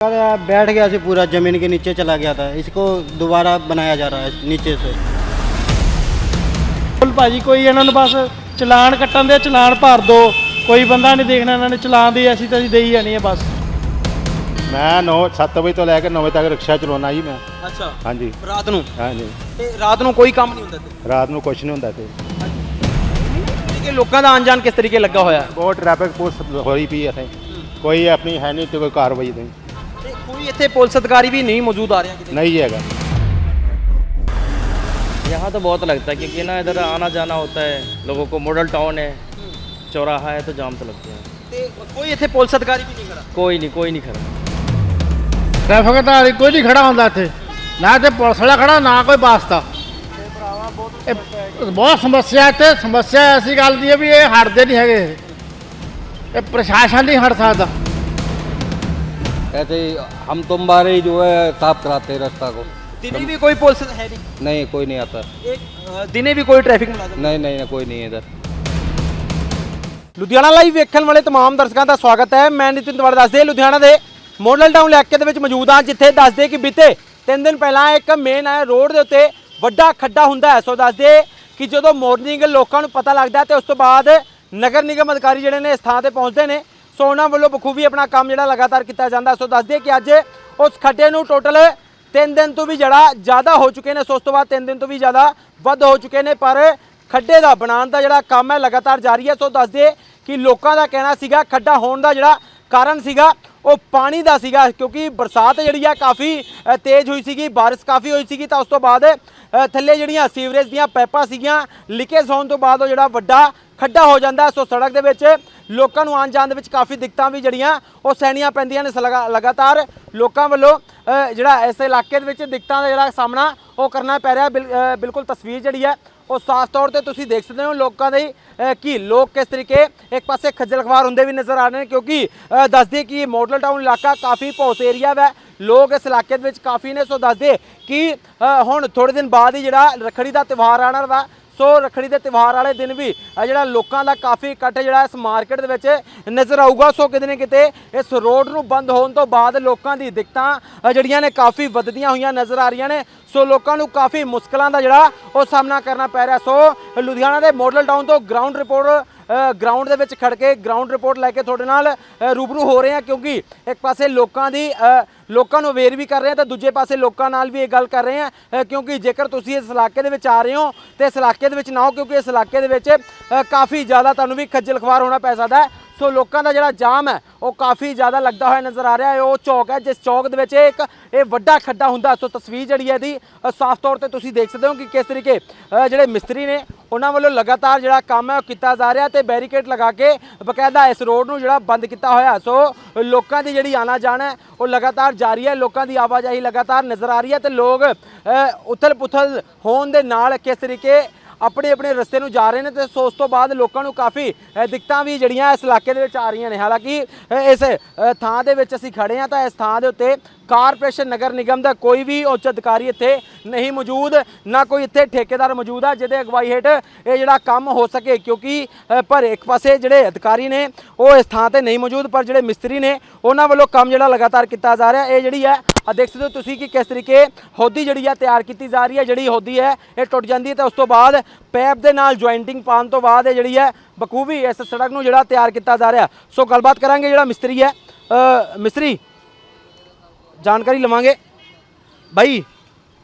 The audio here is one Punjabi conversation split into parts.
अरे बैठ गया से पूरा जमीन के नीचे चला गया था इसको दोबारा बनाया जा रहा है नीचे से ਬਿਲਕੁਲ ਭਾਜੀ ਕੋਈ ਇਹਨਾਂ ਨੂੰ ਬਸ ਚਲਾਨ ਕੱਟਣ ਦੇ ਚਲਾਨ ਭਰ ਦੋ ਕੋਈ ਬੰਦਾ ਨਹੀਂ ਦੇਖਣਾ ਇਹਨਾਂ ਨੇ ਚਲਾਨ ਦੀ ਅਸੀਂ ਤਾਂ ਅਸੀਂ ਦੇਈ ਜਾਣੀ ਹੈ ਬਸ ਮੈਂ 9 7 ਵਜੇ ਤੋਂ ਲੈ ਕੇ 9 ਵਜੇ ਤੱਕ ਰਿਕਸ਼ਾ ਚਲਾਉਣਾ ਜੀ ਮੈਂ ਅੱਛਾ ਹਾਂਜੀ ਰਾਤ ਨੂੰ ਹਾਂਜੀ ਤੇ ਰਾਤ ਨੂੰ ਕੋਈ ਕੰਮ ਨਹੀਂ ਹੁੰਦਾ ਤੇ ਰਾਤ ਨੂੰ ਕੁਛ ਨਹੀਂ ਹੁੰਦਾ ਤੇ ਕਿ ਲੋਕਾਂ ਦਾ ਆਉਣ ਜਾਣ ਕਿਸ ਤਰੀਕੇ ਲੱਗਾ ਹੋਇਆ ਹੈ? ਬਹੁਤ ਟ੍ਰੈਫਿਕ ਪੁਲਿਸ ਹੋਈ ਪਈ ਇੱਥੇ ਕੋਈ ਆਪਣੀ ਹੈ ਨਹੀਂ ਤੇ ਕੋਈ ਕਾਰਵਾਈ ਨਹੀਂ ਤੇ ਕੋਈ ਇੱਥੇ ਪੁਲਿਸ ਅਧਿਕਾਰੀ ਵੀ ਨਹੀਂ ਮੌਜੂਦ ਆ ਰਿਹਾ ਕਿਤੇ ਨਹੀਂ ਹੈਗਾ यहाँ तो बहुत लगता है क्योंकि ना इधर आना जाना होता है लोगों को मॉडल टाउन है चौराहा है तो जाम तो लगते हैं ਤੇ ਕੋਈ ਇੱਥੇ ਪੁਲਿਸ ਅਧਿਕਾਰੀ ਵੀ ਨਹੀਂ ਖੜਾ कोई नहीं कोई नहीं खड़ा ਟ੍ਰੈਫਿਕ ਅਧਿਕਾਰੀ ਕੋਈ ਨਹੀਂ ਖੜਾ ਹੁੰਦਾ ਇੱਥੇ ਨਾ ਤੇ ਪੁਲਿਸ ਵਾਲਾ ਖੜਾ ਨਾ ਕੋਈ ਵਾਸਤਾ ਇਹ ਬਹੁਤ ਸਮੱਸਿਆ ਇੱਥੇ ਸਮੱਸਿਆ ਐਸੀ ਗੱਲ ਦੀ ਹੈ ਵੀ ਇਹ ਹਟਦੇ ਨਹੀਂ ਹੈਗੇ ਇਹ। ਇਹ ਪ੍ਰਸ਼ਾਸਨ ਨਹੀਂ ਹਟ ਸਕਦਾ ऐसे ही हम तुम बारे ही जो है साफ कराते हैं रास्ता को ਦਿਨੇ ਵੀ ਕੋਈ ਪੁਲਿਸ ਹੈ ਨਹੀਂ नहीं कोई नहीं आता ਇੱਕ ਅ, ਦਿਨੇ ਵੀ ਕੋਈ ਟ੍ਰੈਫਿਕ ਮੁਲਾਜ਼ਮ नहीं नहीं नहीं कोई नहीं है इधर ਲੁਧਿਆਣਾ ਲਾਈਵ ਵੇਖਣ ਵਾਲੇ तमाम ਦਰਸ਼ਕਾਂ ਦਾ ਸਵਾਗਤ ਹੈ ਮੈਂ ਨਿਤਿਨ ਤਵੜ ਦੱਸਦੇ ਲੁਧਿਆਣਾ ਦੇ ਮਾਡਲ ਟਾਊਨ ਇਲਾਕੇ ਦੇ ਵਿੱਚ ਮੌਜੂਦ ਹਾਂ ਜਿੱਥੇ ਦੱਸਦੇ ਕਿ ਬੀਤੇ ਤਿੰਨ ਦਿਨ ਪਹਿਲਾਂ ਇੱਕ ਮੇਨ ਹੈ ਰੋਡ ਦੇ ਉੱਤੇ ਵੱਡਾ ਖੱਡਾ ਹੁੰਦਾ ਹੈ ਸੋ ਦੱਸਦੇ ਕਿ ਜਦੋਂ ਮਾਰਨਿੰਗ ਲੋਕਾਂ ਨੂੰ ਪਤਾ ਲੱਗਦਾ ਹੈ ਤੇ ਉਸ ਤੋਂ ਬਾਅਦ ਨਗਰ ਨਿਗਮ ਅਧਿਕਾਰੀ ਜਿਹੜੇ ਨੇ ਇਸ ਥਾਂ ਤੇ ਪਹੁੰਚਦੇ ਨੇ ਸੋ ਉਹਨਾਂ ਵੱਲੋਂ ਬਖੂਬੀ ਆਪਣਾ ਕੰਮ ਜਿਹੜਾ ਲਗਾਤਾਰ ਕੀਤਾ ਜਾਂਦਾ। ਸੋ ਦੱਸਦੇ ਕਿ ਅੱਜ ਉਸ ਖੱਡੇ ਨੂੰ ਟੋਟਲ ਤਿੰਨ ਦਿਨ ਤੋਂ ਵੀ ਜਿਹੜਾ ਜ਼ਿਆਦਾ ਹੋ ਚੁੱਕੇ ਨੇ। ਸੋ ਉਸ ਤੋਂ ਬਾਅਦ ਤਿੰਨ ਦਿਨ ਤੋਂ ਵੀ ਜ਼ਿਆਦਾ ਵੱਧ ਹੋ ਚੁੱਕੇ ਨੇ, ਪਰ ਖੱਡੇ ਦਾ ਬਣਾਉਣ ਦਾ ਜਿਹੜਾ ਕੰਮ ਹੈ ਲਗਾਤਾਰ ਜਾਰੀ ਹੈ। ਸੋ ਦੱਸਦੇ ਕਿ ਲੋਕਾਂ ਦਾ ਕਹਿਣਾ ਸੀਗਾ, ਖੱਡਾ ਹੋਣ ਦਾ ਜਿਹੜਾ ਕਾਰਨ ਸੀਗਾ, ਉਹ ਪਾਣੀ ਦਾ ਸੀਗਾ, ਕਿਉਂਕਿ ਬਰਸਾਤ ਜਿਹੜੀ ਆ ਕਾਫੀ ਤੇਜ਼ ਹੋਈ ਸੀਗੀ, ਬਾਰਿਸ਼ ਕਾਫੀ ਹੋਈ ਸੀਗੀ। ਤਾਂ ਉਸ ਤੋਂ ਬਾਅਦ ਥੱਲੇ ਜਿਹੜੀਆਂ ਸੀਵਰੇਜ ਦੀਆਂ ਪਾਈਪਾਂ ਸੀਗੀਆਂ ਲੀਕੇਜ ਹੋਣ ਤੋਂ ਬਾਅਦ ਉਹ ਜਿਹੜਾ ਵੱਡਾ ਖੱਡਾ ਹੋ ਜਾਂਦਾ ਸੋ ਸੜਕ ਦੇ ਵਿੱਚ ਲੋਕਾਂ ਨੂੰ ਆਉਣ ਜਾਣ ਦੇ ਵਿੱਚ ਕਾਫੀ ਦਿੱਕਤਾਂ ਵੀ ਜਿਹੜੀਆਂ ਉਹ ਸਹਿਣੀਆਂ ਪੈਂਦੀਆਂ ਨੇ ਸਲਗਾ- ਲਗਾਤਾਰ। ਲੋਕਾਂ ਵੱਲੋਂ ਜਿਹੜਾ ਇਸ ਇਲਾਕੇ ਦੇ ਵਿੱਚ ਦਿੱਕਤਾਂ ਦਾ ਜਿਹੜਾ ਸਾਹਮਣਾ ਉਹ ਕਰਨਾ ਪੈ ਰਿਹਾ ਬਿਲ- ਬਿਲਕੁਲ ਤਸਵੀਰ ਜਿਹੜੀ ਹੈ ਉਹ ਸਾਫ਼ ਤੌਰ ਤੇ ਤੁਸੀਂ ਦੇਖ ਸਕਦੇ ਹੋ ਲੋਕਾਂ ਦੇ ਕਿ ਲੋਕ ਕਿਸ ਤਰੀਕੇ ਇੱਕ ਪਾਸੇ ਖੱਜਲ ਖਵਾਰ ਹੁੰਦੇ ਵੀ ਨਜ਼ਰ ਆ ਰਹੇ ਨੇ ਕਿਉਂਕਿ ਅ, ਦੱਸਦੇ ਕਿ ਇਹ ਮਾਡਲ ਟਾਊਨ ਇਲਾਕਾ ਕਾਫੀ ਭੌਸ ਏਰੀਆ ਵੈ ਲੋਕ ਇਸ ਇਲਾਕੇ ਦੇ ਵਿੱਚ ਕਾਫੀ ਨੇ, ਸੋ ਦੱਸਦੇ ਕਿ ਹੁਣ ਥੋੜੇ ਦਿਨ ਬਾਅਦ ਹੀ ਜਿਹੜਾ ਰੱਖੜੀ ਦਾ ਤਿਉਹਾਰ ਆਉਣ ਵਾ, ਸੋ ਰੱਖੜੀ ਦੇ ਤਿਉਹਾਰ ਵਾਲੇ ਦਿਨ ਵੀ ਜਿਹੜਾ ਲੋਕਾਂ ਦਾ ਕਾਫੀ ਇਕੱਠ ਜਿਹੜਾ ਇਸ ਮਾਰਕੀਟ ਦੇ ਵਿੱਚ ਨਜ਼ਰ ਆਊਗਾ। ਸੋ ਕਿਤੇ ਨਾ ਕਿਤੇ ਇਸ ਰੋਡ ਨੂੰ ਬੰਦ ਹੋਣ ਤੋਂ ਬਾਅਦ ਲੋਕਾਂ ਦੀ ਦਿੱਕਤਾਂ ਜਿਹੜੀਆਂ ਨੇ ਕਾਫੀ ਵੱਧਦੀਆਂ ਹੋਈਆਂ ਨਜ਼ਰ ਆ ਰਹੀਆਂ ਨੇ। ਸੋ ਲੋਕਾਂ ਨੂੰ ਕਾਫੀ ਮੁਸ਼ਕਲਾਂ ਦਾ ਜਿਹੜਾ ਉਹ ਸਾਹਮਣਾ ਕਰਨਾ ਪੈ ਰਿਹਾ। ਸੋ ਲੁਧਿਆਣਾ ਦੇ ਮਾਡਲ ਟਾਊਨ ਤੋਂ ਗਰਾਊਂਡ ਰਿਪੋਰਟ ਗਰਾਊਂਡ ਦੇ ਵਿੱਚ ਖੜ ਕੇ ਗਰਾਊਂਡ ਰਿਪੋਰਟ ਲੈ ਕੇ ਤੁਹਾਡੇ ਨਾਲ ਰੂਬਰੂ ਹੋ ਰਹੇ ਹਾਂ, ਕਿਉਂਕਿ ਇੱਕ ਪਾਸੇ ਲੋਕਾਂ ਦੀ ਲੋਕਾਂ ਨੂੰ ਅਵੇਅਰ ਵੀ ਕਰ ਰਹੇ ਹਾਂ ਤਾਂ ਦੂਜੇ ਪਾਸੇ ਲੋਕਾਂ ਨਾਲ ਵੀ ਇਹ ਗੱਲ ਕਰ ਰਹੇ ਹਾਂ ਕਿਉਂਕਿ ਜੇਕਰ ਤੁਸੀਂ ਇਸ ਇਲਾਕੇ ਦੇ ਵਿੱਚ ਆ ਰਹੇ ਹੋ, ਤੇ ਇਸ ਇਲਾਕੇ ਦੇ ਵਿੱਚ ਨਾ ਹੋ ਕਿਉਂਕਿ ਇਸ ਇਲਾਕੇ ਦੇ ਵਿੱਚ ਕਾਫੀ ਜ਼ਿਆਦਾ ਤੁਹਾਨੂੰ ਵੀ ਖੱਜਲ ਖਵਾਰ ਹੋਣਾ ਪੈ ਸਕਦਾ ਹੈ। ਸੋ ਲੋਕਾਂ ਦਾ ਜਿਹੜਾ ਜਾਮ ਹੈ, ਉਹ ਕਾਫੀ ਜ਼ਿਆਦਾ ਲੱਗਦਾ ਹੋਇਆ ਨਜ਼ਰ ਆ ਰਿਹਾ ਹੈ। ਉਹ ਚੌਕ ਹੈ, ਜਿਸ ਚੌਕ ਦੇ ਵਿੱਚ ਇੱਕ, ਇਹ ਵੱਡਾ ਖੱਡਾ ਹੁੰਦਾ। ਸੋ ਤਸਵੀਰ ਜਿਹੜੀ ਹੈ ਇਹਦੀ ਸਾਫ਼ ਤੌਰ ਤੇ ਤੁਸੀਂ ਦੇਖ ਸਕਦੇ ਹੋ ਕਿ ਕਿਸ ਤਰੀਕੇ ਜਿਹੜੇ ਮਿਸਤਰੀ ਨੇ, ਉਹਨਾਂ ਵੱਲੋਂ ਲਗਾਤਾਰ ਜਿਹੜਾ ਕੰਮ ਹੈ ਉਹ ਕੀਤਾ ਜਾ ਰਿਹਾ ਤੇ ਬੈਰੀਕੇਡ ਲਗਾ ਕੇ ਬਕਾਇਦਾ ਇਸ ਰੋਡ ਨੂੰ ਜਿਹੜਾ ਬੰਦ ਕੀਤਾ ਹੋਇਆ। ਸੋ ਲੋਕਾਂ ਦੀ ਜਿਹੜੀ ਆਣਾ ਜਾਣਾ ਹੈ, ਉਹ ਲਗਾਤਾਰ ਜਾਰੀ ਹੈ। ਲੋਕਾਂ ਦੀ ਆਵਾਜਾਈ ਲਗਾਤਾਰ ਨਜ਼ਰ ਆ ਰਹੀ ਹੈ ਤੇ ਲੋਕ ਉਥਲ ਪੁਥਲ ਹੋਣ ਦੇ ਨਾਲ ਕਿਸ ਤਰੀਕੇ ਆਪਣੇ ਆਪਣੇ ਰਸਤੇ ਨੂੰ ਜਾ ਰਹੇ ਨੇ ਤੇ ਸੋ ਉਸ ਤੋਂ ਬਾਅਦ ਲੋਕਾਂ ਨੂੰ ਕਾਫੀ ਦਿੱਕਤਾਂ ਵੀ ਜਿਹੜੀਆਂ ਇਸ ਇਲਾਕੇ ਦੇ ਵਿੱਚ ਆ ਰਹੀਆਂ ਨੇ। ਹਾਲਾਂਕਿ ਇਸ ਥਾਂ ਦੇ ਵਿੱਚ ਅਸੀਂ ਖੜੇ ਹਾਂ ਤਾਂ ਇਸ ਥਾਂ ਦੇ ਉੱਤੇ ਕਾਰਪੋਰੇਸ਼ਨ ਨਗਰ ਨਿਗਮ ਦਾ ਕੋਈ ਵੀ ਉੱਚ ਅਧਿਕਾਰੀ ਇੱਥੇ ਨਹੀਂ ਮੌਜੂਦ, ਨਾ ਕੋਈ ਇੱਥੇ ਠੇਕੇਦਾਰ ਮੌਜੂਦ ਆ, ਜਿਹਦੇ ਅਗਵਾਈ ਹੇਠ ਇਹ ਜਿਹੜਾ ਕੰਮ ਹੋ ਸਕੇ। ਕਿਉਂਕਿ ਪਰ ਇੱਕ ਪਾਸੇ ਜਿਹੜੇ ਅਧਿਕਾਰੀ ਨੇ, ਉਹ ਇਸ ਥਾਂ ਤੇ ਨਹੀਂ ਮੌਜੂਦ, ਪਰ ਜਿਹੜੇ ਮਿਸਤਰੀ ਨੇ, ਉਹਨਾਂ ਵੱਲੋਂ ਕੰਮ ਜਿਹੜਾ ਲਗਾਤਾਰ ਕੀਤਾ ਜਾ ਰਿਹਾ, ਇਹ ਜਿਹੜੀ ਹੈ ਆ ਦੇਖ ਸਕਦੇ ਹੋ ਤੁਸੀਂ ਕਿ ਕਿਸ ਤਰੀਕੇ ਹੋਦੀ ਜਿਹੜੀ ਆ ਤਿਆਰ ਕੀਤੀ ਜਾ ਰਹੀ ਹੈ ਜਿਹੜੀ ਹੋਦੀ ਹੈ ਇਹ ਟੁੱਟ ਜਾਂਦੀ ਹੈ ਤਾਂ ਉਸ ਤੋਂ ਬਾਅਦ ਪੈਪ ਦੇ ਨਾਲ ਜੁਆਇੰਟਿੰਗ ਪਾਉਣ ਤੋਂ ਬਾਅਦ ਇਹ ਜਿਹੜੀ ਹੈ ਬਖੂਬੀ ਇਸ ਸੜਕ ਨੂੰ ਜਿਹੜਾ ਤਿਆਰ ਕੀਤਾ ਜਾ ਰਿਹਾ। ਸੋ ਗੱਲਬਾਤ ਕਰਾਂਗੇ ਜਿਹੜਾ ਮਿਸਤਰੀ ਹੈ। ਮਿਸਤਰੀ ਜਾਣਕਾਰੀ ਲਵਾਂਗੇ। ਭਾਈ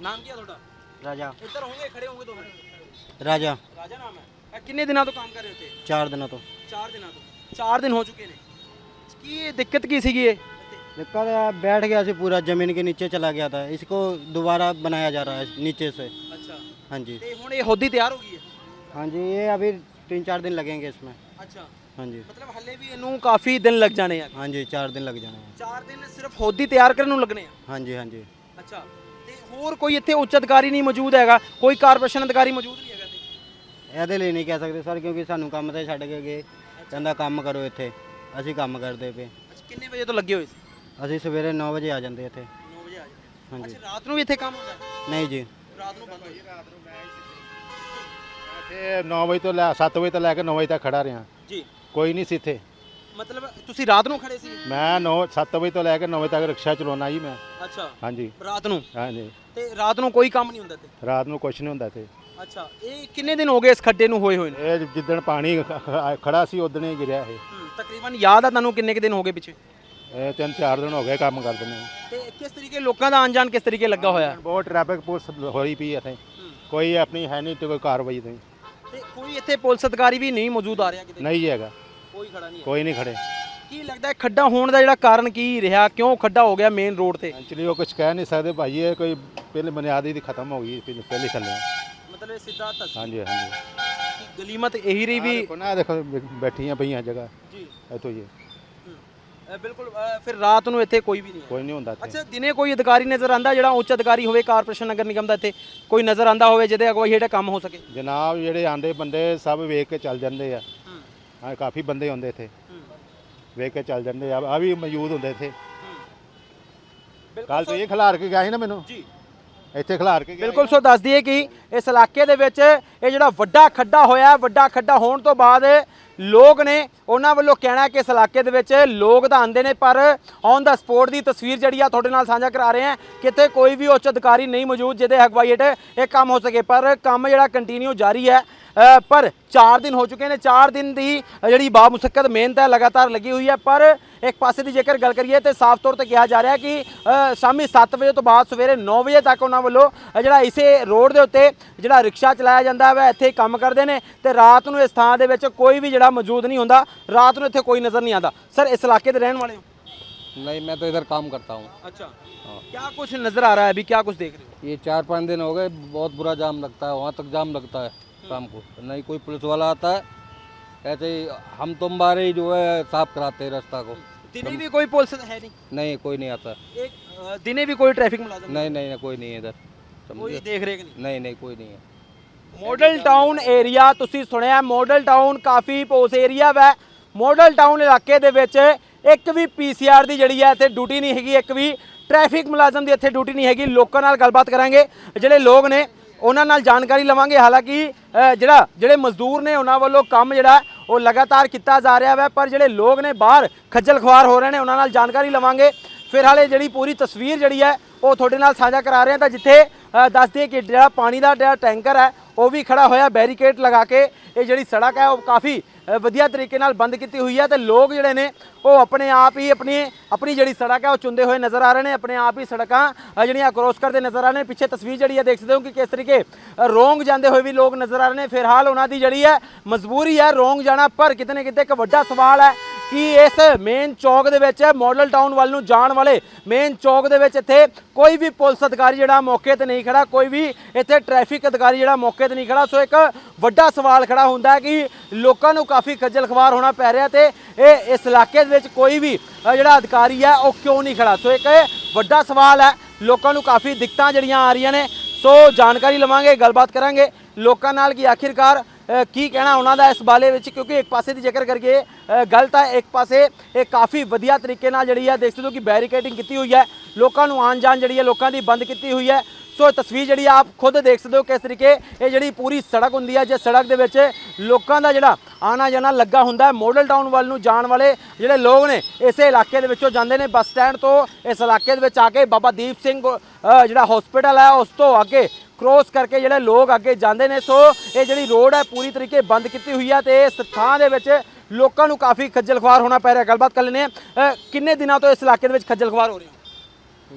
ਨਾਮ ਕੀ ਹੈ ਤੁਹਾਡਾ? ਰਾਜਾ। ਇੱਧਰ ਹੋਗੇ ਖੜੇ ਹੋਗੇ ਦੋ ਮਿੰਟ ਰਾਜਾ। ਰਾਜਾ ਨਾਮ ਹੈ। ਕਿੰਨੇ ਦਿਨਾਂ ਤੋਂ ਕੰਮ ਕਰ ਰਹੇ ਹੋ ਤੇ 4 ਦਿਨਾਂ ਤੋਂ। ਚਾਰ ਦਿਨਾਂ ਤੋਂ। 4 ਦਿਨ ਹੋ ਚੁੱਕੇ ਨੇ। ਕੀ ਦਿੱਕਤ ਕੀ ਸੀਗੀ ਇਹ? दिक्कत है बैठ गया से पूरा जमीन के नीचे चला गया था इसको दोबारा बनाया जा रहा है नीचे से ਅੱਛਾ हाँ जी ਤੇ ਹੁਣ ਇਹ ਹੌਦੀ ਤਿਆਰ ਹੋ ਗਈ ਹੈ हाँ जी ये अभी तीन चार दिन लगेंगे इसमें ਅੱਛਾ हाँ जी ਮਤਲਬ ਹੱਲੇ ਵੀ ਇਹਨੂੰ ਕਾਫੀ ਦਿਨ ਲੱਗ ਜਾਣੇ ਆ हाँ जी चार दिन लग जाने हैं 4 ਦਿਨ ਸਿਰਫ ਹੌਦੀ ਤਿਆਰ ਕਰਨ ਨੂੰ ਲੱਗਣੇ ਆ हाँ जी हाँ जी ਅੱਛਾ ਤੇ ਹੋਰ ਕੋਈ ਇੱਥੇ ਉੱਚ ਅਧਿਕਾਰੀ ਨਹੀਂ ਮੌਜੂਦ ਹੈਗਾ ਕੋਈ ਕਾਰਪੋਰੇਸ਼ਨ ਅਧਿਕਾਰੀ ਮੌਜੂਦ ਨਹੀਂ ਹੈਗਾ ਤੇ ਇਹਦੇ ਲਈ ਨਹੀਂ ਕਹਿ ਸਕਦੇ ਸਰ ਕਿਉਂਕਿ ਸਾਨੂੰ ਕੰਮ ਤੇ ਛੱਡ ਕੇ ਗਏ ਕਹਿੰਦਾ ਕੰਮ ਕਰੋ ਇੱਥੇ ਅਸੀਂ ਕੰਮ ਕਰਦੇ ਪਏ ਅੱਛਾ ਕਿੰਨੇ ਵਜੇ ਤੋਂ ਲੱਗੇ ਹੋਏ ਸੀ ਅਸੀਂ ਸਵੇਰੇ 9 ਵਜੇ ਆ ਜਾਂਦੇ ਇੱਥੇ। 9 ਵਜੇ ਆ ਜਾਂਦੇ ਹਾਂਜੀ। ਅੱਛਾ ਰਾਤ ਨੂੰ ਵੀ ਇੱਥੇ ਕੰਮ ਹੁੰਦਾ? ਹੈ ਨਹੀਂ ਜੀ। ਰਾਤ ਨੂੰ ਬੰਦ ਹੋ ਜਾਂਦਾ? ਇੱਥੇ 9 ਵਜੇ ਤੋਂ ਲੈ 7 ਵਜੇ ਤੋਂ ਲੈ ਕੇ 9 ਵਜੇ ਤੱਕ ਖੜਾ ਰਿਹਾ। ਜੀ। ਕੋਈ ਨਹੀਂ ਸੀ ਇੱਥੇ। ਮਤਲਬ ਤੁਸੀਂ ਰਾਤ ਨੂੰ ਖੜੇ ਸੀ? ਮੈਂ 9 7 ਵਜੇ ਤੋਂ ਲੈ ਕੇ 9 ਵਜੇ ਤੱਕ ਰਿਕਸ਼ਾ ਚਲਾਉਣਾ ਜੀ ਮੈਂ। ਅੱਛਾ। ਹਾਂਜੀ। ਰਾਤ ਨੂੰ? ਹਾਂਜੀ। ਤੇ ਰਾਤ ਨੂੰ ਕੋਈ ਕੰਮ ਨਹੀਂ ਹੁੰਦਾ ਤੇ ਰਾਤ ਨੂੰ ਕੁਛ ਨਹੀਂ ਹੁੰਦਾ ਇੱਥੇ। ਅੱਛਾ ਇਹ ਕਿੰਨੇ ਦਿਨ ਹੋ ਗਏ ਇਸ ਖੱਡੇ ਨੂੰ ਹੋਏ ਹੋਏ ਨੇ? ਇਹ ਜਿੱਦਣ ਪਾਣੀ ਖ- ਖ- ਖੜਾ ਸੀ ਉਦਣ ਹੀ ਗਿਰਿਆ ਇਹ। ਹੂੰ, ਤਕਰੀਬਨ ਯਾਦ ਆ ਤੁਹਾਨੂੰ ਕਿੰਨੇ ਕੁ ਦਿਨ ਹੋ ਗਏ ਪਿੱਛੇ? ਇਹ ਤਿੰਨ ਚਾਰ ਦਿਨ ਹੋ ਗਏ ਕੰਮ ਕਰਦੇ ਨੇ। ਤੇ ਕਿਸ ਤਰੀਕੇ ਲੋਕਾਂ ਦਾ ਜਾਣ ਕਿਸ ਤਰੀਕੇ ਲੱਗਾ ਹੋਇਆ? ਹੈ? ਬਹੁਤ ਟ੍ਰੈਫਿਕ ਪੁਲਿਸ ਹੋਈ ਪਈ ਇੱਥੇ। ਕੋਈ ਆਪਣੀ ਹੈ ਨਹੀਂ ਤੇ ਕੋਈ ਕਾਰਵਾਈ ਨਹੀਂ। ਤੇ ਕੋਈ ਇੱਥੇ ਪੁਲਿਸ ਅਧਿਕਾਰੀ ਵੀ ਨਹੀਂ ਮੌਜੂਦ ਆ ਰਿਹਾ ਕਿਤੇ? ਨਹੀਂ ਹੈਗਾ। ਕੋਈ ਖੜਾ ਨਹੀਂ ਹੈ। ਕੋਈ ਨਹੀਂ ਖੜੇ। ਕੀ ਲੱਗਦਾ ਹੈ ਖੱਡਾ ਹੋਣ ਦਾ ਜਿਹੜਾ ਕਾਰਨ ਕੀ ਰਿਹਾ? ਕਿਉਂ ਖੱਡਾ ਹੋ ਗਿਆ ਮੇਨ ਰੋਡ ਤੇ? ਐਕਚੁਅਲੀ ਉਹ ਕੁਝ ਕਹਿ ਨਹੀਂ ਸਕਦੇ ਭਾਈ ਇਹ ਕੋਈ ਪਹਿਲੇ ਬੁਨਿਆਦੀ ਦੀ ਖਤਮ ਹੋ ਗਈ ਪਹਿਲੇ ਪਹਿਲੇ ਥੱਲੇ। ਮਤਲਬ ਸਿੱਧਾ ਤਸ ਹਾਂਜੀ ਹਾਂਜੀ। ਗਲੀਮਤ ਇਹੀ ਰਹੀ ਵੀ ਦੇਖੋ ਨਾ ਦੇਖੋ ਬੈਠੀਆਂ ਪਈਆਂ ਜਗ੍ਹਾ। ਜੀ। ਇੱਥੋਂ ਹੀ ਅ, ਬਿਲਕੁਲ ਫਿਰ ਰਾਤ ਨੂੰ ਇੱਥੇ ਕੋਈ ਵੀ ਨਹੀਂ ਕੋਈ ਨਹੀਂ ਹੁੰਦਾ ਇੱਥੇ। ਅੱਛਾ ਦਿਨੇ ਕੋਈ ਅਧਿਕਾਰੀ ਨਜ਼ਰ ਆਂਦਾ ਜਿਹੜਾ ਉੱਚ ਅਧਿਕਾਰੀ ਹੋਵੇ ਕਾਰਪੋਰੇਸ਼ਨ ਨਗਰ ਨਿਗਮ ਦਾ ਇੱਥੇ ਕੋਈ ਨਜ਼ਰ ਆਂਦਾ ਹੋਵੇ ਜਿਹਦੇ ਅਗਵਾਈ ਹੇਠ ਕੰਮ ਹੋ ਸਕੇ? ਜਨਾਬ ਜਿਹੜੇ ਆਂਦੇ ਬੰਦੇ ਸਭ ਵੇਖ ਕੇ ਚੱਲ ਜਾਂਦੇ ਆ। ਹਾਂ। ਕਾਫੀ ਬੰਦੇ ਹੁੰਦੇ ਇੱਥੇ। ਵੇਖ ਕੇ ਚੱਲ ਜਾਂਦੇ ਆ ਆ ਵੀ ਮੌਜੂਦ ਹੁੰਦੇ ਇੱਥੇ। ਕੱਲ ਤੋਂ ਇਹ ਖਿਲਾਰ ਕੇ ਗਿਆ ਸੀ ਨਾ ਮੈਨੂੰ? ਜੀ। ਇੱਥੇ ਖਿਲਾਰ ਕੇ ਗਿਆ ਬਿਲਕੁਲ ਸੋ ਦੱਸ ਦਈਏ ਕਿ ਇਸ ਇਲਾਕੇ ਦੇ ਵਿੱਚ ਇਹ ਜਿਹੜਾ ਵੱਡਾ ਖੱਡਾ ਹੋਇਆ ਹੈ, ਵੱਡਾ ਖੱਡਾ ਹੋਣ ਤੋਂ ਬਾਅਦ ਲੋਕ ਨੇ ਉਹਨਾਂ ਵੱਲੋਂ ਕਹਿਣਾ ਕਿ ਇਸ ਇਲਾਕੇ ਦੇ ਵਿੱਚ ਲੋਕ ਤਾਂ ਆਉਂਦੇ ਨੇ, ਪਰ ਔਨ ਦਾ ਸਪੋਰਟ ਦੀ ਤਸਵੀਰ ਜਿਹੜੀ ਆ ਤੁਹਾਡੇ ਨਾਲ ਸਾਂਝਾ ਕਰਾ ਰਹੇ ਹਾਂ। ਕਿਤੇ ਕੋਈ ਵੀ ਉੱਚ ਅਧਿਕਾਰੀ ਨਹੀਂ ਮੌਜੂਦ ਜਿਹਦੇ ਅਗਵਾਈ ਹੇਠ ਇਹ ਕੰਮ ਹੋ ਸਕੇ, ਪਰ ਕੰਮ ਜਿਹੜਾ ਕੰਟੀਨਿਊ ਜਾਰੀ ਹੈ ਪਰ 4 ਦਿਨ ਹੋ ਚੁੱਕੇ ਨੇ 4 ਦਿਨ ਦੀ ਜਿਹੜੀ ਜਿਹੜੀ ਬਾਮੁਸ਼ੱਕਤ ਮਿਹਨਤ ਹੈ, ਲਗਾਤਾਰ ਲੱਗੀ ਹੋਈ ਹੈ, ਪਰ ਇੱਕ ਪਾਸੇ ਦੀ ਜੇਕਰ ਗੱਲ ਕਰੀਏ ਤੇ ਸਾਫ਼ ਤੌਰ ਤੇ ਕਿਹਾ ਜਾ ਰਿਹਾ ਕਿ ਸ਼ਾਮੀ 7 ਵਜੇ ਤੋਂ ਬਾਅਦ ਸਵੇਰੇ 9 ਵਜੇ ਤੱਕ ਉਹਨਾਂ ਵੱਲੋਂ ਜਿਹੜਾ ਇਸੇ ਰੋਡ ਦੇ ਉੱਤੇ ਜਿਹੜਾ ਰਿਕਸ਼ਾ ਚਲਾਇਆ ਜਾਂਦਾ ਹੈ, ਇੱਥੇ ਕੰਮ ਕਰਦੇ ਨੇ ਤੇ ਰਾਤ ਨੂੰ ਇਸ ਥਾਂ ਦੇ ਵਿੱਚ ਕੋਈ ਵੀ ਜਿਹੜਾ ਜਿਹੜਾ ਮੌਜੂਦ ਨਹੀਂ ਹੁੰਦਾ ਰਾਤ ਨੂੰ ਇੱਥੇ ਕੋਈ ਨਜ਼ਰ ਨਹੀਂ ਆਉਂਦਾ ਸਰ ਇਸ ਇਲਾਕੇ ਦੇ ਰਹਿਣ ਵਾਲੇ ਹੋ नहीं मैं तो इधर काम करता हूँ अच्छा क्या कुछ नजर आ रहा है अभी क्या कुछ देख रहे हो ये चार पाँच दिन हो गए बहुत बुरा जाम लगता है वहाँ तक जाम लगता है शाम को नहीं कोई पुलिस वाला आता है ऐसे ही हम तुम बारे ही जो है साफ कराते हैं रास्ता को दिने भी कोई पुलिस है नहीं नहीं कोई नहीं आता एक अ, दिने भी कोई ट्रैफिक मुलाजिम नहीं नहीं नहीं कोई नहीं है इधर कोई समझे देख रेख नहीं नहीं नहीं कोई नहीं है ਮਾਡਲ ਟਾਊਨ ਏਰੀਆ ਤੁਸੀਂ ਸੁਣਿਆ ਮਾਡਲ ਟਾਊਨ ਕਾਫੀ ਪੋਸ ਏਰੀਆ ਵੈ। ਮਾਡਲ ਟਾਊਨ ਇਲਾਕੇ ਦੇ ਵਿੱਚ ਇੱਕ ਵੀ ਪੀਸੀਆਰ ਦੀ ਜਿਹੜੀ ਹੈ ਇੱਥੇ ਡਿਊਟੀ ਨਹੀਂ ਹੈਗੀ ਇੱਕ ਵੀ ਟ੍ਰੈਫਿਕ ਮੁਲਾਜ਼ਮ ਦੀ ਇੱਥੇ ਡਿਊਟੀ ਨਹੀਂ ਹੈਗੀ। ਲੋਕਾਂ ਨਾਲ ਗੱਲਬਾਤ ਕਰਾਂਗੇ। ਜਿਹੜੇ ਲੋਕ ਨੇ ਉਹਨਾਂ ਨਾਲ ਜਾਣਕਾਰੀ ਲਵਾਂਗੇ। ਹਾਲਾਂਕਿ ਜਿਹੜਾ ਜਿਹੜੇ ਮਜ਼ਦੂਰ ਨੇ ਉਹਨਾਂ ਵੱਲੋਂ ਕੰਮ ਜਿਹੜਾ ਉਹ ਲਗਾਤਾਰ ਕੀਤਾ ਜਾ ਰਿਹਾ ਵੈ। ਪਰ ਜਿਹੜੇ ਲੋਕ ਨੇ ਬਾਹਰ ਖੱਜਲ ਖੁਆਰ ਹੋ ਰਹੇ ਨੇ ਉਹਨਾਂ ਨਾਲ ਜਾਣਕਾਰੀ ਲਵਾਂਗੇ। ਫਿਰ ਹਾਲੇ ਜਿਹੜੀ ਪੂਰੀ ਤਸਵੀਰ ਜਿਹੜੀ ਹੈ ਉਹ ਤੁਹਾਡੇ ਨਾਲ ਸਾਂਝਾ ਕਰਾ ਰਹੇ ਹਾਂ। ਤਾਂ ਜਿੱਥੇ ਅ, ਕਿ ਜਿਹੜਾ ਪਾਣੀ ਦਾ ਜਿਹੜਾ ਟੈਂਕਰ ਹੈ ਉਹ ਵੀ ਖੜਾ ਹੋਇਆ ਬੈਰੀਕੇਡ ਲਗਾ ਕੇ। ਇਹ ਜਿਹੜੀ ਸੜਕ ਹੈ, ਉਹ ਕਾਫੀ ਵਧੀਆ ਤਰੀਕੇ ਨਾਲ ਬੰਦ ਕੀਤੀ ਹੋਈ ਹੈ ਤੇ ਲੋਕ ਜਿਹੜੇ ਨੇ, ਉਹ ਆਪਣੇ ਆਪ ਹੀ ਆਪਣੀ ਆਪਣੀ ਜਿਹੜੀ ਸੜਕ ਹੈ, ਉਹ ਚੁੰਦੇ ਹੋਏ ਨਜ਼ਰ ਆ ਰਹੇ ਨੇ। ਆਪਣੇ ਆਪ ਹੀ ਸੜਕਾਂ ਜਿਹੜੀਆਂ ਕ੍ਰੋਸ ਕਰਦੇ ਨਜ਼ਰ ਆ ਰਹੇ ਨੇ। ਪਿੱਛੇ ਤਸਵੀਰ ਜਿਹੜੀ ਹੈ, ਦੇਖ ਸਕਦੇ ਹੋ ਕਿ ਕਿਸ ਤਰੀਕੇ ਰੋਂਗ ਜਾਂਦੇ ਹੋਏ ਵੀ ਲੋਕ ਨਜ਼ਰ ਆ ਰਹੇ ਨੇ। ਫਿਲਹਾਲ ਉਹਨਾਂ ਦੀ ਜਿਹੜੀ ਹੈ, ਮਜਬੂਰੀ ਹੈ ਰੋਂਗ ਜਾਣਾ। ਪਰ ਕਿਤੇ ਨਾ ਕਿਤੇ ਇੱਕ ਵੱਡਾ ਸਵਾਲ ਹੈ ਕਿ ਇਸ ਮੇਨ ਚੌਕ ਦੇ ਵਿੱਚ ਮਾਡਲ ਟਾਊਨ ਵੱਲ ਨੂੰ ਜਾਣ ਵਾਲੇ ਮੇਨ ਚੌਕ ਦੇ ਵਿੱਚ ਇੱਥੇ ਕੋਈ ਵੀ ਪੁਲਿਸ ਅਧਿਕਾਰੀ ਜਿਹੜਾ ਮੌਕੇ ਤੇ ਨਹੀਂ ਖੜਾ, ਕੋਈ ਵੀ ਇੱਥੇ ਟ੍ਰੈਫਿਕ ਅਧਿਕਾਰੀ ਜਿਹੜਾ ਮੌਕੇ ਤੇ ਨਹੀਂ ਖੜਾ। ਸੋ ਇੱਕ ਵੱਡਾ ਸਵਾਲ ਖੜਾ ਹੁੰਦਾ ਹੈ ਕਿ ਲੋਕਾਂ ਨੂੰ ਕਾਫੀ ਖੱਜਲ ਖਵਾਰ ਹੋਣਾ ਪੈ ਰਿਹਾ ਤੇ ਇਹ ਇਸ ਇਲਾਕੇ ਦੇ ਵਿੱਚ ਕੋਈ ਵੀ ਜਿਹੜਾ ਅਧਿਕਾਰੀ ਹੈ ਉਹ ਕਿਉਂ ਨਹੀਂ ਖੜਾ? ਸੋ ਇੱਕ ਵੱਡਾ ਸਵਾਲ ਹੈ, ਲੋਕਾਂ ਨੂੰ ਕਾਫੀ ਦਿੱਕਤਾਂ ਜਿਹੜੀਆਂ ਆ ਰਹੀਆਂ ਨੇ। ਸੋ ਜਾਣਕਾਰੀ ਲਵਾਂਗੇ, ਗੱਲਬਾਤ ਕਰਾਂਗੇ। ਲੋਕਾਂ ਨਾਲ ਕਿ ਆਖਿਰਕਾਰ ਕੀ ਕਹਿਣਾ ਉਹਨਾਂ ਦਾ ਇਸ ਬਾਰੇ ਵਿੱਚ? ਕਿਉਂਕਿ ਇੱਕ ਪਾਸੇ ਦੀ ਜ਼ਿਕਰ ਕਰਕੇ ਅ, ਗੱਲ ਤਾਂ ਇੱਕ ਪਾਸੇ ਇਹ ਕਾਫੀ ਵਧੀਆ ਤਰੀਕੇ ਨਾਲ ਜਿਹੜੀ ਹੈ ਦੇਖ ਸਕਦੇ ਹੋ ਕਿ ਬੈਰੀਕੇਡਿੰਗ ਕੀਤੀ ਹੋਈ ਹੈ। ਲੋਕਾਂ ਨੂੰ ਆਉਣ ਜਾਣ ਜਿਹੜੀ ਹੈ ਲੋਕਾਂ ਦੀ ਬੰਦ ਕੀਤੀ ਹੋਈ ਹੈ। ਸੋ ਤਸਵੀਰ ਜਿਹੜੀ ਆਪ ਖੁਦ ਦੇਖ ਸਕਦੇ ਹੋ ਕਿਸ ਤਰੀਕੇ ਇਹ ਜਿਹੜੀ ਪੂਰੀ ਸੜਕ ਹੁੰਦੀ ਹੈ ਜੇ ਸੜਕ ਦੇ ਵਿੱਚ ਲੋਕਾਂ ਦਾ ਜਿਹੜਾ ਆਣਾ ਜਾਣਾ ਲੱਗਾ ਹੁੰਦਾ ਹੈ। ਮਾਡਲ ਟਾਊਨ ਵੱਲ ਨੂੰ ਜਾਣ ਵਾਲੇ ਜਿਹੜੇ ਲੋਕ ਨੇ ਇਸੇ ਇਲਾਕੇ ਦੇ ਵਿੱਚੋਂ ਜਾਂਦੇ ਨੇ। ਬੱਸ ਸਟੈਂਡ ਤੋਂ ਇਸ ਇਲਾਕੇ ਦੇ ਵਿੱਚ ਆ ਕੇ ਬਾਬਾ ਦੀਪ ਸਿੰਘ ਜਿਹੜਾ ਹਸਪੀਟਲ ਹੈ ਉਸ ਤੋਂ ਅੱਗੇ ਕ੍ਰੋਸ ਕਰਕੇ ਜਿਹੜੇ ਲੋਕ ਅੱਗੇ ਜਾਂਦੇ ਨੇ ਸੋ ਇਹ ਜਿਹੜੀ ਰੋਡ ਹੈ ਪੂਰੀ ਤਰੀਕੇ ਬੰਦ ਕੀਤੀ ਹੋਈ ਹੈ ਤੇ ਇਸ ਥਾਂ ਦੇ ਵਿੱਚ ਲੋਕਾਂ ਨੂੰ ਕਾਫੀ ਖੱਜਲ ਖੁਆਰ ਹੋਣਾ ਪੈ ਰਿਹਾ ਗੱਲਬਾਤ ਕਰ ਲੈਂਦੇ ਹਾਂ ਅ, ਕਿੰਨੇ ਦਿਨਾਂ ਤੋਂ ਇਸ ਇਲਾਕੇ ਦੇ ਵਿੱਚ ਖੱਜਲ ਖੁਆਰ ਹੋ ਰਹੇ ਹੋ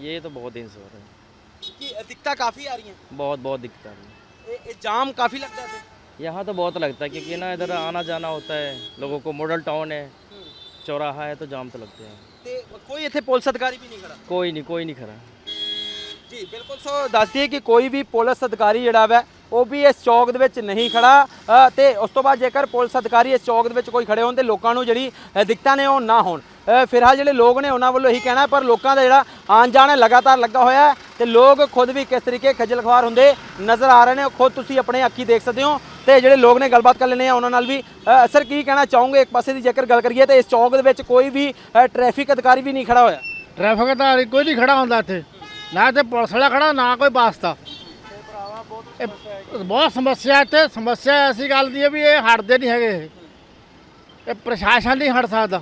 ये तो बहुत दिन से हो रहा है ਕਿ ਦਿੱਕਤਾਂ ਕਾਫੀ ਆ ਰਹੀਆਂ बहुत बहुत दिक्कत आ रही है ਇਹ ਇਹ ਜਾਮ ਕਾਫੀ ਲੱਗਦਾ ਹੈ यहाँ तो बहुत लगता है क्योंकि ना इधर आना जाना होता है लोगों को मॉडल टाउन है चौराहा है तो जाम तो लगते हैं ਤੇ ਕੋਈ ਇੱਥੇ ਪੁਲਿਸ ਅਧਿਕਾਰੀ ਵੀ ਨਹੀਂ ਖੜਾ कोई नहीं कोई नहीं खड़ा ਜੀ ਬਿਲਕੁਲ। ਸੋ ਦੱਸਦੀ ਦਈਏ ਕਿ ਕੋਈ ਵੀ ਪੁਲਿਸ ਅਧਿਕਾਰੀ ਜਿਹੜਾ ਵੈ ਉਹ ਵੀ ਇਸ ਚੌਕ ਦੇ ਵਿੱਚ ਨਹੀਂ ਖੜਾ। ਅ, ਤੇ ਉਸ ਤੋਂ ਬਾਅਦ ਜੇਕਰ ਪੁਲਿਸ ਅਧਿਕਾਰੀ ਇਸ ਚੌਕ ਦੇ ਵਿੱਚ ਕੋਈ ਖੜੇ ਹੋਣ ਤੇ ਲੋਕਾਂ ਨੂੰ ਜਿਹੜੀ ਅ, ਦਿੱਕਤਾਂ ਨੇ ਉਹ ਨਾ ਹੋਣ। ਅ, ਫਿਲਹਾਲ ਜਿਹੜੇ ਲੋਕ ਨੇ ਉਹਨਾਂ ਵੱਲੋਂ ਇਹੀ ਕਹਿਣਾ ਹੈ, ਪਰ ਲੋਕਾਂ ਦਾ ਜਿਹੜਾ ਆਉਣ ਜਾਣ ਹੈ ਲਗਾਤਾਰ ਲੱਗਾ ਹੋਇਆ ਹੈ। ਤੇ ਲੋਕ ਖੁਦ ਵੀ ਕਿਸ ਤਰੀਕੇ ਖੱਜਲ ਖੁਆਰ ਹੁੰਦੇ ਨਜ਼ਰ ਆ ਰਹੇ ਨੇ ਉਹ ਖੁਦ ਤੁਸੀਂ ਆਪਣੇ ਅੱਖੀ ਦੇਖ ਸਕਦੇ ਹੋ। ਤੇ ਜਿਹੜੇ ਲੋਕ ਨੇ ਗੱਲਬਾਤ ਕਰ ਲੈਣੇ ਆ ਉਹਨਾਂ ਨਾਲ ਵੀ ਅ, ਸਰ ਕੀ ਕਹਿਣਾ ਚਾਹੋਗੇ? ਇੱਕ ਪਾਸੇ ਦੀ ਜੇਕਰ ਗੱਲ ਕਰੀਏ ਤਾਂ ਇਸ ਚੌਕ ਦੇ ਵਿੱਚ ਕੋਈ ਵੀ ਅ, ਟ੍ਰੈਫਿਕ ਅਧਿਕਾਰੀ ਵੀ ਨਹੀਂ ਖੜਾ ਹੋਇਆ। ਟ੍ਰੈਫਿਕ ਅਧਿਕਾਰੀ ਕੋਈ ਨਹੀਂ ਖੜਾ ਹੁੰਦਾ ਇੱਥੇ। ਨਾ ਇੱਥੇ ਪੁਲਿਸ ਵਾਲਾ ਖੜਾ ਨਾ ਕੋਈ ਵਾਸਤਾ ਇਹ ਬਹੁਤ ਸਮੱਸਿਆ ਇੱਥੇ ਸਮੱਸਿਆ ਐਸੀ ਗੱਲ ਦੀ ਹੈ ਵੀ ਇਹ ਹਟਦੇ ਨਹੀਂ ਹੈਗੇ ਇਹ। ਇਹ ਪ੍ਰਸ਼ਾਸਨ ਨਹੀਂ ਹਟ ਸਕਦਾ।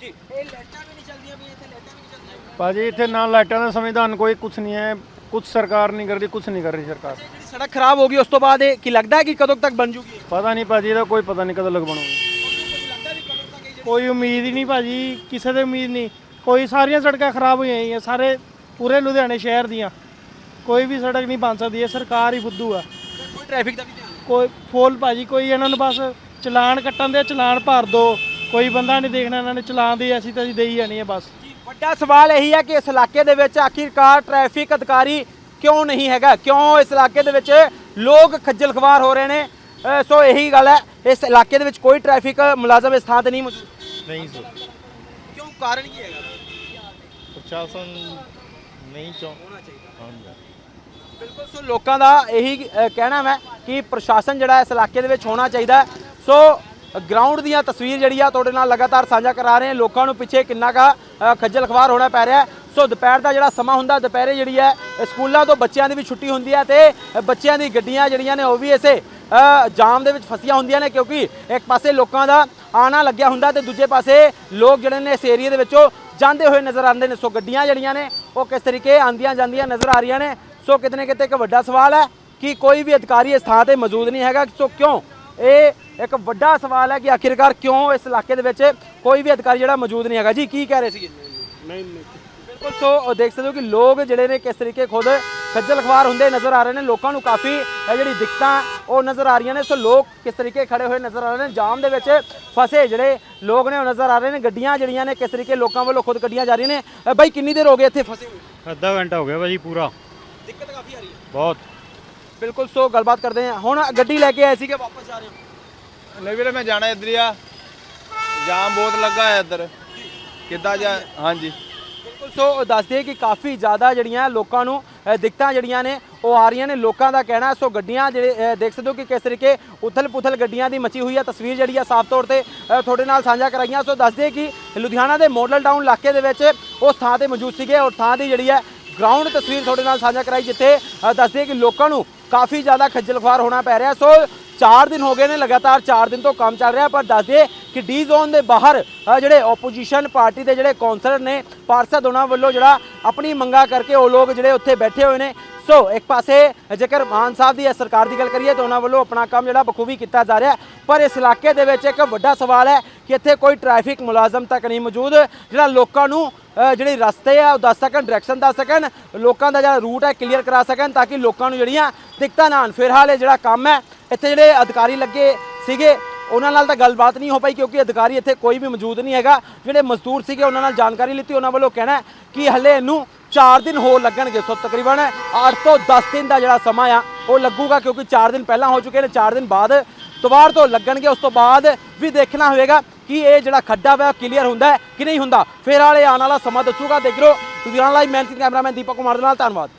ਜੀ। ਇਹ ਲਾਈਟਾਂ ਵੀ ਨਹੀਂ ਚੱਲਦੀਆਂ ਵੀ ਇੱਥੇ ਲਾਈਟਾਂ ਵੀ ਨਹੀਂ ਚੱਲਦੀਆਂ ਭਾਜੀ ਇੱਥੇ ਨਾ ਲਾਈਟਾਂ ਦਾ ਸੰਵਿਧਾਨ ਕੋਈ ਕੁਝ ਨਹੀਂ ਹੈ। ਕੁਝ ਸਰਕਾਰ ਨਹੀਂ ਕਰਦੀ ਕੁਝ ਨਹੀਂ ਕਰ ਰਹੀ ਸਰਕਾਰ। ਤੇ ਜਿਹੜੀ ਸੜਕ ਖਰਾਬ ਹੋ ਗਈ ਉਸ ਤੋਂ ਬਾਅਦ ਇਹ ਕੀ ਲੱਗਦਾ ਹੈ ਕਿ ਕਦੋਂ ਤੱਕ ਬਣ ਜੂਗੀ ਇਹ? ਪਤਾ ਨਹੀਂ ਭਾਜੀ ਇਹਦਾ ਕੋਈ ਪਤਾ ਨਹੀਂ ਕਦੋਂ ਲੱਗ ਬਣੂਗੀ। ਲੱਗਦਾ ਵੀ ਕਦੋਂ ਤੱਕ ਇਹ ਜਿਹੜੀ- ਕੋਈ ਉਮੀਦ ਹੀ ਨਹੀਂ ਭਾਜੀ ਕਿਸੇ ਦੀ ਉਮੀਦ ਨਹੀਂ। ਕੋਈ ਸਾਰੀਆਂ ਸੜਕਾਂ ਖਰਾਬ ਹੋਈਆਂ ਹੋਈਆਂ ਸਾਰੇ ਪੂਰੇ ਲੁਧਿਆਣੇ ਸ਼ਹਿਰ ਦੀਆਂ। ਕੋਈ ਵੀ ਸੜਕ ਨਹੀਂ ਬਣ ਸਕਦੀ ਇਹ ਸਰਕਾਰ ਹੀ ਫੁੱਦੂ ਆ। ਕੋਈ ਟ੍ਰੈਫਿਕ ਦਾ ਵੀ ਧਿਆਨ? ਕੋਈ ਫੋਲ ਭਾਜੀ ਕੋਈ ਇਹਨਾਂ ਨੂੰ ਬਸ ਚਲਾਨ ਕੱਟਣ ਦੇ ਚਲਾਨ ਭਰ ਦੋ। ਕੋਈ ਬੰਦਾ ਨਹੀਂ ਦੇਖਣਾ ਇਹਨਾਂ ਨੇ ਚਲਾਨ ਦੀ ਅਸੀਂ ਤਾਂ ਅਸੀਂ ਦੇਈ ਜਾਣੀ ਹੈ ਬਸ। ਜੀ, ਵੱਡਾ ਸਵਾਲ ਇਹੀ ਹੈ ਕਿ ਇਸ ਇਲਾਕੇ ਦੇ ਵਿੱਚ ਆਖਿਰਕਾਰ ਟ੍ਰੈਫਿਕ ਅਧਿਕਾਰੀ ਕਿਉਂ ਨਹੀਂ ਹੈਗਾ? ਕਿਉਂ ਇਸ ਇਲਾਕੇ ਦੇ ਵਿੱਚ ਲੋਕ ਖੱਜਲ ਖਵਾਰ ਹੋ ਰਹੇ ਨੇ? ਅ, ਸੋ ਇਹੀ ਗੱਲ ਹੈ ਇਸ ਇਲਾਕੇ ਦੇ ਵਿੱਚ ਕੋਈ ਟ੍ਰੈਫਿਕ ਮੁਲਾਜ਼ਮ ਇਸ ਥਾਂ ਤੇ ਨਹੀਂ ਮੌਜੂਦ। ਨਹੀਂ ਸਰ। ਕਿਉਂ? ਕਾਰਨ ਕੀ ਹੈਗਾ? ਪ੍ਰਸ਼ਾਸਨ ਨਹੀਂ ਚਾਹ ਹੋਣਾ ਚਾਹੀਦਾ ਹਾਂਜੀ ਬਿਲਕੁਲ ਸੋ ਲੋਕਾਂ ਦਾ ਇਹੀ ਅ, ਕਹਿਣਾ ਹੈ ਕਿ ਪ੍ਰਸ਼ਾਸਨ ਜਿਹੜਾ ਇਸ ਇਲਾਕੇ ਦੇ ਵਿੱਚ ਹੋਣਾ ਚਾਹੀਦਾ ਹੈ। ਸੋ ਗਰਾਊਂਡ ਦੀਆਂ ਤਸਵੀਰ ਜਿਹੜੀ ਆ ਤੁਹਾਡੇ ਨਾਲ ਲਗਾਤਾਰ ਸਾਂਝਾ ਕਰਾ ਰਹੇ ਹਾਂ ਲੋਕਾਂ ਨੂੰ ਪਿੱਛੇ ਕਿੰਨਾ ਕਾ ਖੱਜਲ ਖਵਾਰ ਹੋਣਾ ਪੈ ਰਿਹਾ ਹੈ। ਸੋ ਦੁਪਹਿਰ ਦਾ ਜਿਹੜਾ ਸਮਾਂ ਹੁੰਦਾ ਦੁਪਹਿਰੇ ਜਿਹੜੀ ਹੈ ਸਕੂਲਾਂ ਤੋਂ ਬੱਚਿਆਂ ਦੀ ਵੀ ਛੁੱਟੀ ਹੁੰਦੀ ਹੈ ਤੇ ਬੱਚਿਆਂ ਦੀ ਗੱਡੀਆਂ ਜਿਹੜੀਆਂ ਨੇ ਉਹ ਵੀ ਇਸੇ ਜਾਮ ਦੇ ਵਿੱਚ ਫਸੀਆਂ ਹੁੰਦੀਆਂ ਨੇ ਕਿਉਂਕਿ ਇੱਕ ਪਾਸੇ ਲੋਕਾਂ ਦਾ ਆਣਾ ਲੱਗਿਆ ਹੁੰਦਾ ਤੇ ਦੂਜੇ ਪਾਸੇ ਲੋਕ ਜਿਹੜੇ ਨੇ ਇਸ ਏਰੀਆ ਦੇ ਵਿੱਚੋਂ ਜਾਂਦੇ ਹੋਏ ਨਜ਼ਰ ਆਉਂਦੇ ਨੇ। ਸੋ ਗੱਡੀਆਂ ਜਿਹੜੀਆਂ ਨੇ ਉਹ ਕਿਸ ਤਰੀਕੇ ਆਂਦੀਆਂ ਜਾਂਦੀਆਂ ਨਜ਼ਰ ਆ ਰਹੀਆਂ ਨੇ। ਸੋ ਕਿਤੇ ਨਾ ਕਿਤੇ ਇੱਕ ਵੱਡਾ ਸਵਾਲ ਹੈ ਕਿ ਕੋਈ ਵੀ ਅਧਿਕਾਰੀ ਇਸ ਥਾਂ ਤੇ ਮੌਜੂਦ ਨਹੀਂ ਹੈਗਾ। ਸੋ ਕਿਉਂ? ਇਹ ਇੱਕ ਵੱਡਾ ਸਵਾਲ ਹੈ ਕਿ ਆਖਿਰਕਾਰ ਕਿਉਂ ਇਸ ਇਲਾਕੇ ਦੇ ਵਿੱਚ ਕੋਈ ਵੀ ਅਧਿਕਾਰੀ ਜਿਹੜਾ ਮੌਜੂਦ ਨਹੀਂ ਹੈਗਾ। ਜੀ ਕੀ ਕਹਿ ਰਹੇ ਸੀਗੇ ਨਹੀਂ ਨਹੀਂ। ਬਿਲਕੁਲ ਸੋ ਦੇਖ ਸਕਦੇ ਹੋ ਕਿ ਲੋਕ ਜਿਹੜੇ ਨੇ ਕਿਸ ਤਰੀਕੇ ਖੁਦ ਖੱਜਲ ਖਵਾਰ ਹੁੰਦੇ ਨਜ਼ਰ ਆ ਰਹੇ ਨੇ। ਲੋਕਾਂ ਨੂੰ ਕਾਫੀ ਇਹ ਜਿਹੜੀ ਦਿੱਕਤਾਂ ਉਹ ਨਜ਼ਰ ਆ ਰਹੀਆਂ ਨੇ। ਸੋ ਲੋਕ ਕਿਸ ਤਰੀਕੇ ਖੜੇ ਹੋਏ ਨਜ਼ਰ ਆ ਰਹੇ ਨੇ? ਜਾਮ ਦੇ ਵਿੱਚ ਫਸੇ ਜਿਹੜੇ ਲੋਕ ਨੇ ਉਹ ਨਜ਼ਰ ਆ ਰਹੇ ਨੇ। ਗੱਡੀਆਂ ਜਿਹੜੀਆਂ ਨੇ ਕਿਸ ਤਰੀਕੇ ਲੋਕਾਂ ਵੱਲੋਂ ਖੁਦ ਕੱਢੀਆਂ ਜਾ ਰਹੀਆਂ ਨੇ। ਅ, ਬਾਈ ਕਿੰਨੀ ਦੇਰ ਹੋ ਗਈ ਇੱਥੇ ਫਸੇ ਹੋਏ? ਅੱਧਾ ਘੰਟਾ ਹੋ ਗਿਆ ਭਾਜੀ ਪੂਰਾ। ਦਿੱਕਤ ਕਾਫੀ ਆ ਰਹੀ ਹੈ। ਬਹੁਤ। ਬਿਲਕੁਲ ਸੋ ਗੱਲਬਾਤ ਕਰਦੇ ਹਾਂ। ਹੁਣ ਗੱਡੀ ਲੈ ਕੇ ਆਏ ਸੀਗੇ ਵਾਪਸ ਜਾ ਰਹੇ ਹੋ? ਨਹੀਂ ਵੀਰੇ ਮੈਂ ਜਾਣਾ ਇੱਧਰ ਹੀ ਆ। ਜਾਮ ਬਹੁਤ ਲੱਗਾ ਹੈ ਇੱਧਰ। ਕਿੱਦਾਂ ਜਾ ਹਾਂਜੀ। ਬਿਲਕੁਲ ਸੋ ਦੱਸ ਦਈਏ ਕਿ ਕਾਫੀ ਜ਼ਿਆਦਾ ਜਿਹੜੀਆਂ ਲੋਕਾਂ ਨੂੰ ਦਿੱਕਤਾਂ ਜਿਹੜੀਆਂ ਨੇ ਉਹ ਆ ਰਹੀਆਂ ਨੇ। ਲੋਕਾਂ ਦਾ ਕਹਿਣਾ ਸੋ ਗੱਡੀਆਂ ਜਿਹੜੇ ਦੇਖ ਸਕਦੇ ਹੋ ਕਿ ਕਿਸ ਤਰੀਕੇ ਉਥਲ ਪੁਥਲ ਗੱਡੀਆਂ ਦੀ ਮਚੀ ਹੋਈ ਹੈ ਤਸਵੀਰ ਜਿਹੜੀ ਆ ਸਾਫ਼ ਤੌਰ ਤੇ ਤੁਹਾਡੇ ਨਾਲ ਸਾਂਝਾ ਕਰਾਈਆਂ। ਸੋ ਦੱਸ ਦਈਏ ਕਿ ਲੁਧਿਆਣਾ ਦੇ ਮਾਡਲ ਟਾਊਨ ਇਲਾਕੇ ਦੇ ਵਿੱਚ ਉਸ ਥਾਂ ਤੇ ਮੌਜੂਦ ਸੀਗੇ ਔਰ ਥਾਂ ਦੀ ਜਿਹੜੀ ਹੈ ਗਰਾਊਂਡ ਤਸਵੀਰ ਤੁਹਾਡੇ ਨਾਲ ਸਾਂਝਾ ਕਰਾਈ ਜਿੱਥੇ ਅ, ਕਿ ਲੋਕਾਂ ਨੂੰ ਕਾਫੀ ਜ਼ਿਆਦਾ ਖੱਜਲ ਖੁਆਰ ਹੋਣਾ ਪੈ ਰਿਹਾ। ਸੋ 4 ਦਿਨ ਹੋ ਗਏ ਨੇ ਲਗਾਤਾਰ 4 ਦਿਨ ਤੋਂ ਕੰਮ ਚੱਲ ਰਿਹਾ ਪਰ ਦੱਸ ਦਈਏ ਕਿ ਡੀ ਜ਼ੋਨ ਦੇ ਬਾਹਰ ਜਿਹੜੇ ਆਪੋਜੀਸ਼ਨ ਪਾਰਟੀ ਦੇ ਜਿਹੜੇ ਕੌਂਸਲਰ ਨੇ ਪਾਰਸਦ ਉਹਨਾਂ ਵੱਲੋਂ ਜਿਹੜਾ ਆਪਣੀ ਮੰਗਾ ਕਰਕੇ ਉਹ ਲੋਕ ਜਿਹੜੇ ਉੱਥੇ ਬੈਠੇ ਹੋਏ ਨੇ। ਸੋ ਇੱਕ ਪਾਸੇ ਜੇਕਰ ਮਾਨ ਸਾਹਿਬ ਦੀ ਜਾਂ ਸਰਕਾਰ ਦੀ ਗੱਲ ਕਰੀਏ ਤਾਂ ਉਹਨਾਂ ਵੱਲੋਂ ਆਪਣਾ ਕੰਮ ਜਿਹੜਾ ਬਖੂਬੀ ਕੀਤਾ ਜਾ ਰਿਹਾ। ਪਰ ਇਸ ਇਲਾਕੇ ਦੇ ਵਿੱਚ ਇੱਕ ਵੱਡਾ ਸਵਾਲ ਹੈ ਕਿ ਇੱਥੇ ਕੋਈ ਟ੍ਰੈਫਿਕ ਮੁਲਾਜ਼ਮ ਤੱਕ ਨਹੀਂ ਮੌਜੂਦ ਜਿਹੜਾ ਲੋਕਾਂ ਨੂੰ ਅ, ਜਿਹੜੇ ਰਸਤੇ ਆ ਉਹ ਦੱਸ ਸਕਣ ਡਾਇਰੈਕਸ਼ਨ ਦੱਸ ਸਕਣ ਲੋਕਾਂ ਦਾ ਜਿਹੜਾ ਰੂਟ ਹੈ ਕਲੀਅਰ ਕਰਾ ਸਕਣ ਤਾਂ ਕਿ ਲੋਕਾਂ ਨੂੰ ਜਿਹੜੀਆਂ ਦਿੱਕਤਾਂ ਨਾ ਆਉਣ। ਫਿਲਹਾਲ ਇਹ ਜਿਹੜਾ ਕੰਮ ਹੈ ਇੱਥੇ ਜਿਹੜੇ ਅਧਿਕਾਰੀ ਲੱਗੇ ਸੀਗੇ, ਉਹਨਾਂ ਨਾਲ ਤਾਂ ਗੱਲਬਾਤ ਨਹੀਂ ਹੋ ਪਾਈ ਕਿਉਂਕਿ ਅਧਿਕਾਰੀ ਇੱਥੇ ਕੋਈ ਵੀ ਮੌਜੂਦ ਨਹੀਂ ਹੈਗਾ। ਜਿਹੜੇ ਮਜ਼ਦੂਰ ਸੀਗੇ, ਉਹਨਾਂ ਨਾਲ ਜਾਣਕਾਰੀ ਲਿੱਤੀ ਉਹਨਾਂ ਵੱਲੋਂ ਕਹਿਣਾ ਕਿ ਹੱਲੇ ਇਹਨੂੰ 4 ਦਿਨ ਹੋਰ ਲੱਗਣਗੇ। ਸੋ ਤਕਰੀਬਨ 8 ਤੋਂ 10 ਦਿਨ ਦਾ ਜਿਹੜਾ ਸਮਾਂ ਆ, ਉਹ ਲੱਗੂਗਾ ਕਿਉਂਕਿ 4 ਦਿਨ ਪਹਿਲਾਂ ਹੋ ਚੁੱਕੇ ਨੇ 4 ਦਿਨ ਬਾਅਦ ਦੁਬਾਰ ਤੋਂ ਲੱਗਣਗੇ। ਉਸ ਤੋਂ ਬਾਅਦ ਵੀ ਦੇਖਣਾ ਹੋਵੇਗਾ ਕਿ ਇਹ ਜਿਹੜਾ ਖੱਡਾ ਵਾ ਕਲੀਅਰ ਹੁੰਦਾ ਕਿ ਨਹੀਂ ਹੁੰਦਾ। ਫਿਰ ਵਾਲੇ ਆਉਣ ਵਾਲਾ ਸਮਾਂ ਦੱਸੂਗਾ। ਦੇਖ ਲਓ ਲੁਧਿਆਣਾ ਲਾਈਵ ਮਿਹਨਤੀ ਕੈਮਰਾਮੈਨ ਦੀਪਕ ਕੁਮਾਰ ਦੇ ਨਾਲ, ਧੰਨਵਾਦ।